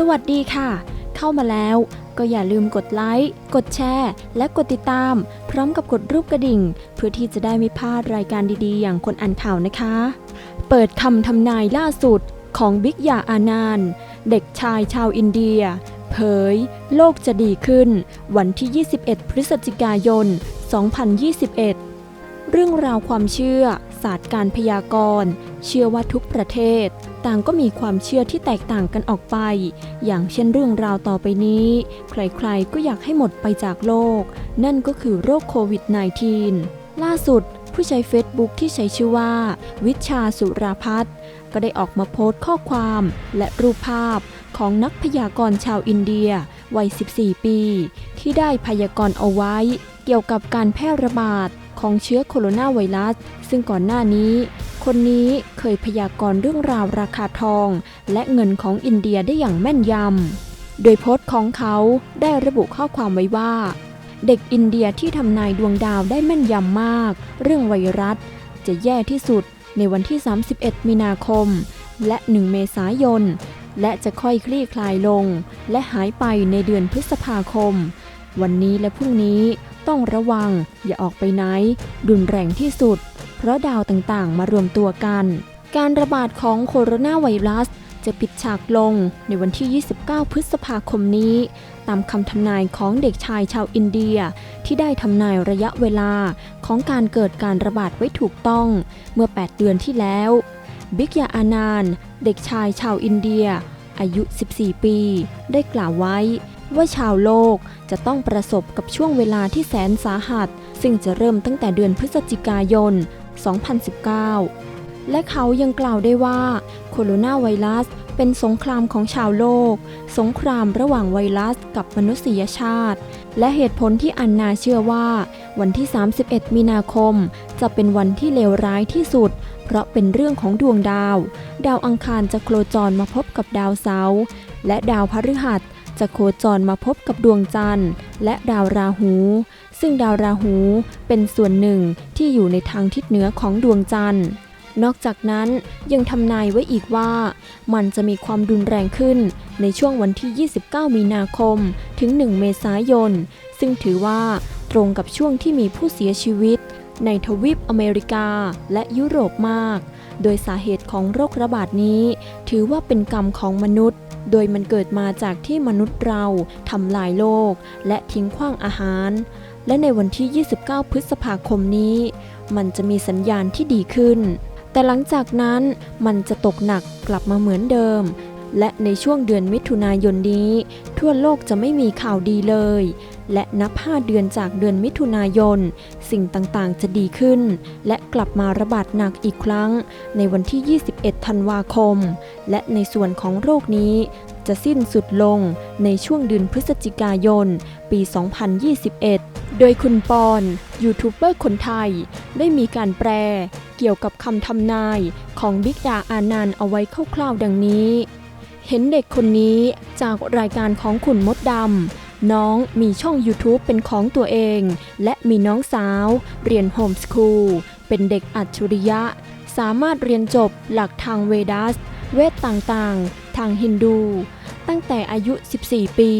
สวัสดีค่ะ เข้ามาแล้วก็อย่าลืมกดไลค์ กดแชร์ และกดติดตาม พร้อมกับกดรูปกระดิ่ง เพื่อที่จะได้ไม่พลาดรายการดีๆ อย่างคนอ่านข่าวนะคะ เปิดคำทำนายล่าสุดของบิ๊กยาอานานต์เด็กชายชาวอินเดีย เผย โลกจะดีขึ้น วันที่ 21 พฤศจิกายน 2021 เรื่องราวความเชื่อ ศาสตร์การพยากรณ์ เชื่อว่าทุกประเทศต่างก็มีความเชื่อที่แตกต่างกันออกไป อย่างเช่นเรื่องราวต่อไปนี้ ใครๆก็อยากให้หมดไปจากโลก นั่นก็คือโรคโควิด -19 ล่าสุดผู้ใช้เฟซบุ๊กที่ใช้ชื่อว่า วิชาสุราพัฒน์ก็ได้ออกมาโพสต์ข้อความและรูปภาพของนักพยากรณ์ชาวอินเดีย วัย 14 ปี ที่ได้พยากรณ์เอาไว้ เกี่ยวกับการแพร่ระบาดของเชื้อโคโรนาไวรัส ซึ่งก่อนหน้านี้ คนนี้เคยพยากรณ์เรื่องราวราคาทอง และเงินของอินเดียได้อย่างแม่นยำ โดยโพสต์ของเขาได้ระบุข้อความไว้ว่า เด็กอินเดียที่ทำนายดวงดาวได้แม่นยำมาก เรื่องไวรัส จะแย่ที่สุดในวันที่ 31 มีนาคม และ 1 เมษายน และจะค่อยคลี่คลายลง และหายไปในเดือนพฤษภาคม วันนี้และพรุ่งนี้ต้องระวังอย่าออกไปไหนรุนแรงที่สุด เพราะดาวต่างๆ มารวมตัวกัน การระบาดของโคโรนาไวรัส จะปิดฉากลงในวันที่ 29 พฤษภาคมนี้ ตามคำทำนายของเด็กชายชาวอินเดีย ที่ได้ทำนายระยะเวลาของการเกิดการระบาดไว้ถูกต้องเมื่อ 8 เดือนที่แล้ว บิกยาอานานเด็กชายชาวอินเดีย อายุ 14 ปี ได้กล่าวไว้ว่าชาวโลกจะต้องประสบกับช่วงเวลาที่แสนสาหัส ซึ่งจะเริ่มตั้งแต่เดือนพฤศจิกายน 2019 และเขายังกล่าวได้ว่าโคโรนาไวรัสเป็นสงครามของชาวโลก สงครามระหว่างไวรัสกับมนุษยชาติ และเหตุผลที่อันนาเชื่อว่า วันที่ 31 มีนาคม จะเป็นวันที่เลวร้ายที่สุด เพราะเป็นเรื่องของดวงดาว ดาวอังคารจะโคจรมาพบกับดาวเสาร์และดาวพฤหัส จะโคจรมาพบกับดวงจันทร์ และดาวราหู ซึ่งดาวราหูเป็นส่วนหนึ่งที่อยู่ในทางทิศเหนือของดวงจันทร์ นอกจากนั้นยังทำนายไว้อีกว่า มันจะมีความรุนแรงขึ้นในช่วงวันที่ 29 มีนาคม ถึง 1 เมษายน ซึ่งถือว่าตรงกับช่วงที่มีผู้เสียชีวิต ในทวีปอเมริกาและยุโรปมาก โดยสาเหตุของโรคระบาดนี้ ถือว่าเป็นกรรมของมนุษย์ โดยมันเกิดมาจากที่มนุษย์เราทำลายโลก และทิ้งขว้างอาหาร และในวันที่ 29 พฤษภาคมนี้ มันจะมีสัญญาณที่ดีขึ้น แต่หลังจากนั้นมันจะตกหนักกลับมาเหมือนเดิม และในช่วงเดือนมิถุนายนนี้ ทั่วโลกจะไม่มีข่าวดีเลย และนับ 5 เดือนจากเดือนมิถุนายน สิ่งต่างๆ จะดีขึ้น และกลับมาระบาดหนักอีกครั้ง ในวันที่ 21 ธันวาคม และในส่วนของโรคนี้ จะสิ้นสุดลงในช่วงเดือนพฤศจิกายน ปี 2021 โดยคุณปอน ยูทูบเบอร์คนไทย ได้มีการแปล เกี่ยวกับคำทำนายของบิ๊กดาอานันเอาไว้คร่าวๆดังนี้ เห็นเด็กคนนี้จากรายการของคุณมดดำ น้องมีช่อง YouTube เป็นของตัวเอง และมีน้องสาว เรียนโฮมสคูล เป็นเด็กอัจฉริยะ สามารถเรียนจบหลักทางเวดัส เวทต่างๆ ทางฮินดู ตั้งแต่อายุ 14 ปี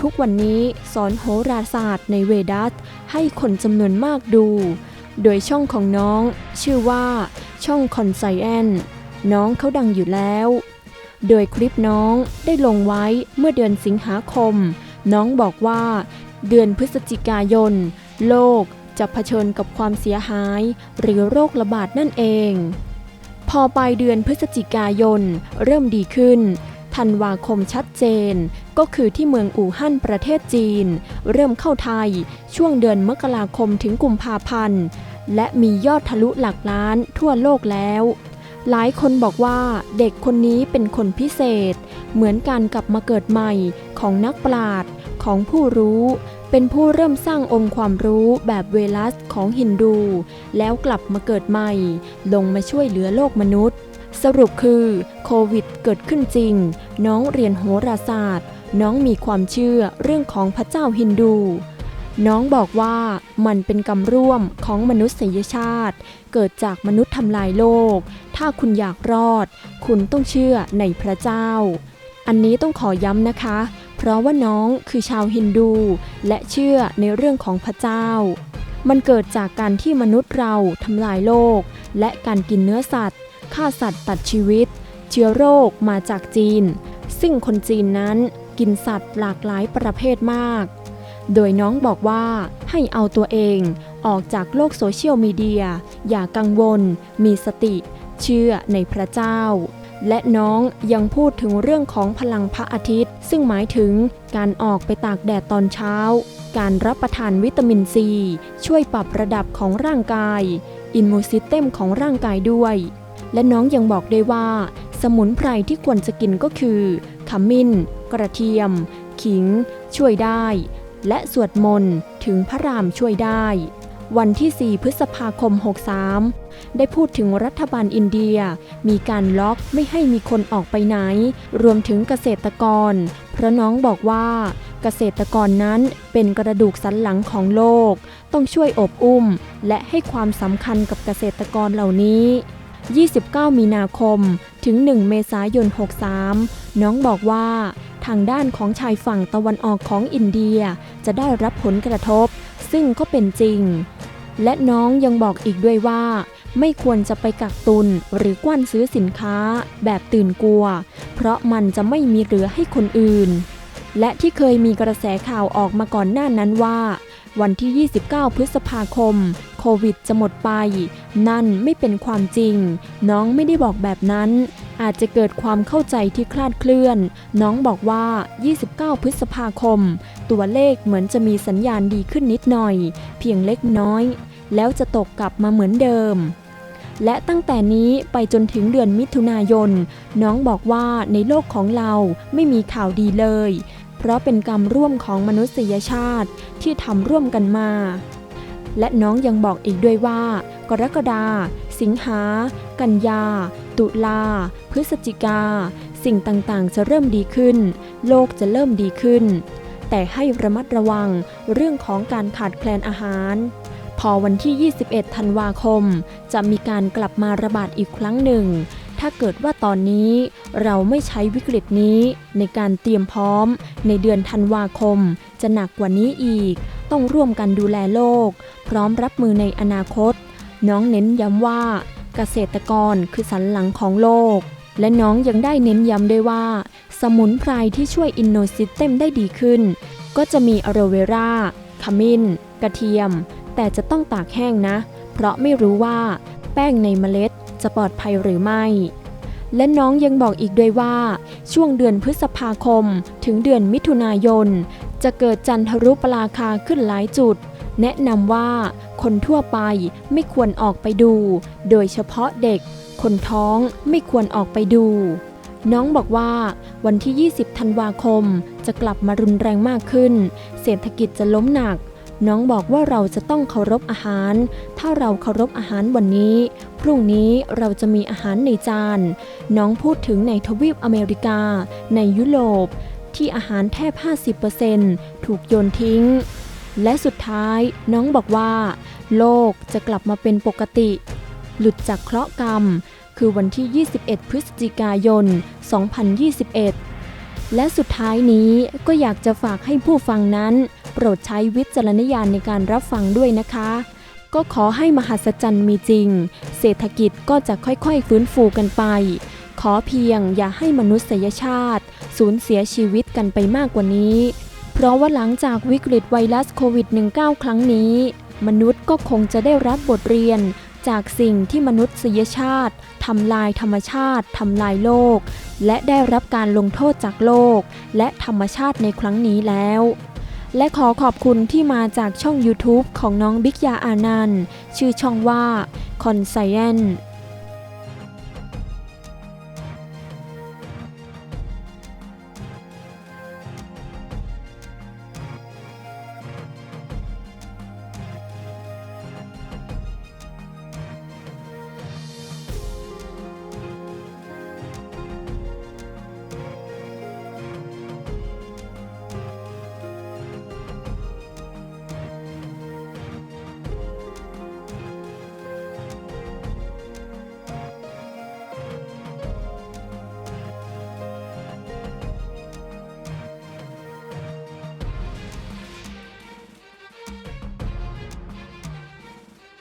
ทุกวันนี้สอนโหราศาสตร์ในเวดัส ให้คนจำนวนมากดู โดยช่องของน้องชื่อว่า ช่องคอนไซแอนน้องเขาดังอยู่แล้ว โดยคลิปน้องได้ลงไว้เมื่อเดือนสิงหาคม น้องบอกว่า เดือนพฤศจิกายน โลกจะเผชิญกับความเสียหาย หรือโรคระบาดนั่นเอง พอปลายเดือนพฤศจิกายน เริ่มดีขึ้นธันวาคมชัดเจน ก็คือที่เมืองอู่ฮั่นประเทศจีน เริ่มเข้าไทยช่วงเดือนมกราคมถึงกุมภาพันธ์ และมียอดทะลุหลักล้านทั่วโลกแล้ว หลายคนบอกว่าเด็กคนนี้เป็นคนพิเศษ เหมือนการกลับมาเกิดใหม่ของนักปราชญ์ของผู้รู้ เป็นผู้เริ่มสร้างองค์ความรู้แบบเวลัสของฮินดู แล้วกลับมาเกิดใหม่ ลงมาช่วยเหลือโลกมนุษย์ สรุปคือโควิดเกิดขึ้นจริง น้องเรียนโหราศาสตร์ น้องมีความเชื่อเรื่องของพระเจ้าฮินดู น้องบอกว่ามันเป็นกรรมร่วมของมนุษยชาติ เกิดจากมนุษย์ทำลายโลก ถ้าคุณอยากรอด คุณต้องเชื่อในพระเจ้า อันนี้ต้องขอย้ำนะคะ เพราะว่าน้องคือชาวฮินดู และเชื่อในเรื่องของพระเจ้า มันเกิดจากการที่มนุษย์เราทำลายโลก และการกินเนื้อสัตว์ ฆ่าสัตว์ตัดชีวิต เชื้อโรคมาจากจีน ซึ่งคนจีนนั้นกินสัตว์หลากหลายประเภทมาก โดยน้องบอกว่าให้เอาตัวเองออกจากโลกโซเชียลมีเดีย อย่ากังวล มีสติ เชื่อในพระเจ้า และน้องยังพูดถึงเรื่องของพลังพระอาทิตย์ ซึ่งหมายถึงการออกไปตากแดดตอนเช้า การรับประทานวิตามินซี ช่วยปรับระดับของร่างกาย อิมมูซิสเต็มของร่างกายด้วย และน้องยังบอกได้ว่า สมุนไพรที่ควรจะกินก็คือขมิ้น กระเทียม ขิง ช่วยได้ และสวดมนต์ถึงพระรามช่วยได้ วันที่ 4 พฤษภาคม 63 ได้พูดถึงรัฐบาลอินเดีย มีการล็อกไม่ให้มีคนออกไปไหน รวมถึงเกษตรกร พระน้องบอกว่าเกษตรกรนั้นเป็นกระดูกสันหลังของโลก ต้องช่วยอบอุ้ม และให้ความสำคัญกับเกษตรกรเหล่านี้ 29 มีนาคม ถึง 1 เมษายน 63 น้องบอกว่า ทางด้านของชายฝั่งตะวันออกของอินเดียจะได้รับผลกระทบ ซึ่งก็เป็นจริง และน้องยังบอกอีกด้วยว่า ไม่ควรจะไปกักตุนหรือกว้านซื้อสินค้า แบบตื่นกลัว เพราะมันจะไม่มีเหลือให้คนอื่น และที่เคยมีกระแสข่าวออกมาก่อนหน้านั้นว่า วันที่ 29 พฤษภาคม โควิดจะหมดไป นั่นไม่เป็นความจริง น้องไม่ได้บอกแบบนั้น อาจจะเกิดความเข้าใจที่คลาดเคลื่อน น้องบอกว่า 29 พฤษภาคม ตัวเลขเหมือนจะมีสัญญาณดีขึ้นนิดหน่อย เพียงเล็กน้อย แล้วจะตกกลับมาเหมือนเดิมและตั้งแต่นี้ไปจนถึงเดือนมิถุนายน น้องบอกว่าในโลกของเราไม่มีข่าวดีเลย เพราะเป็นกรรมร่วมของมนุษยชาติที่ทำร่วมกันมา และน้องยังบอกอีกด้วยว่า กรกฎาสิงหา กันยา ตุลา พฤศจิกา สิ่งต่างๆ จะเริ่มดีขึ้น โลกจะเริ่มดีขึ้น แต่ให้ระมัดระวังเรื่องของการขาดแคลนอาหาร พอวันที่ 21 ธันวาคม จะมีการกลับมาระบาดอีกครั้งหนึ่ง ถ้าเกิดว่าตอนนี้เราไม่ใช้วิกฤตนี้ในการเตรียมพร้อม ในเดือนธันวาคม จะหนักกว่านี้อีก ต้องร่วมกันดูแลโลก พร้อมรับมือในอนาคต น้องเน้นย้ำว่าเกษตรกรคือสันหลังของโลก และน้องยังได้เน้นย้ำด้วยว่า สมุนไพรที่ช่วยอินโนซิสเต็มได้ดีขึ้น ก็จะมีอะโรเวราขมิ้น กระเทียม แต่จะต้องตากแห้งนะ เพราะไม่รู้ว่า แป้งในเมล็ด จะปลอดภัยหรือไม่ และน้องยังบอกอีกด้วยว่า ช่วงเดือนพฤษภาคม ถึงเดือนมิถุนายน จะเกิดจันทรุปราคาขึ้นหลายจุด แนะนำว่าคนทั่วไปไม่ควรออกไปดู โดยเฉพาะเด็ก คนท้องไม่ควรออกไปดู น้องบอกว่า วันที่ 20 ธันวาคมจะกลับมารุนแรงมากขึ้น เศรษฐกิจจะล้มหนัก น้องบอกว่าเราจะต้องเคารพอาหาร ถ้าเราเคารพอาหารวันนี้ พรุ่งนี้เราจะมีอาหารในจาน น้องพูดถึงในทวีปอเมริกา ในยุโรป ที่อาหารแทบ 50%ถูกโยนทิ้ง และสุดท้ายน้องบอกว่า โลกจะกลับมาเป็นปกติ หลุดจากเคราะห์กรรม คือวันที่ 21 พฤศจิกายน 2021 และสุดท้ายนี้ก็อยากจะฝากให้ผู้ฟังนั้น รดใช้วิจารณญาณในการรับฟังด้วยนะคะ ก็ขอให้มหัศจรรย์มีจริง เศรษฐกิจก็จะค่อยๆฟื้นฟูกันไป ขอเพียงอย่าให้มนุษยชาติ สูญเสียชีวิตกันไปมากกว่านี้ เพราะว่าหลังจากวิกฤตไวรัสโควิด -19 ครั้งนี้ มนุษย์ก็คงจะได้รับบทเรียนจากสิ่งที่มนุษยชาติทำลายธรรมชาติทำลายโลก และได้รับการลงโทษจากโลก และธรรมชาติในครั้งนี้แล้ว และขอขอบคุณที่มาจากช่อง YouTube ของน้องบิ๊กยาอานันต์ชื่อช่องว่า c o n s c i e n